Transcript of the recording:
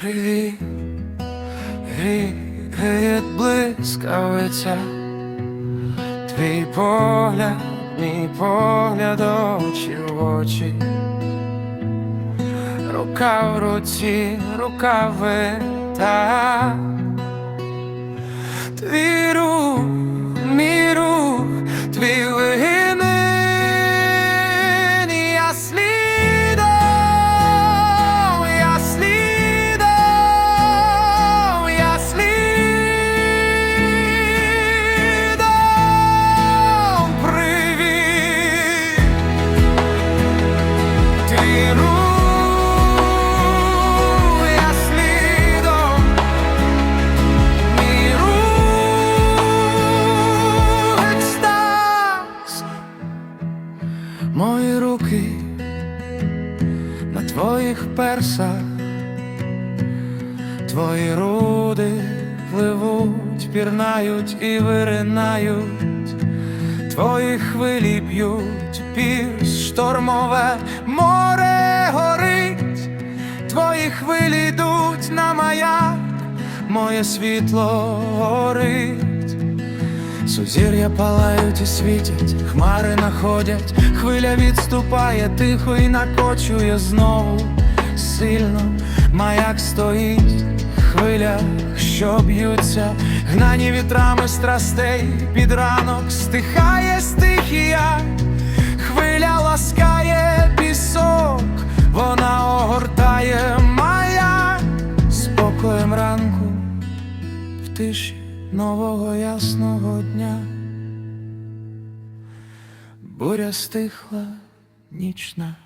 Привіт, грі, гріє блискавиця, твій погляд, мій погляд, очі в очі, рука в руці, рука вита, руки на твоїх персах, твої руди пливуть, пірнають і виринають, твої хвилі б'ють пірс, штормове море горить, твої хвилі йдуть на маяк, моє світло горить. Сузір'я палають і світять, хмари находять, хвиля відступає тихо і накочує знову. Сильно, маяк стоїть, в хвилях, що б'ються, гнані вітрами страстей, під ранок стихає стихія, хвиля ласкає пісок, вона огортає маяк. Спокоєм ранку в тиші нового ясного дня. Буря стихла нічна.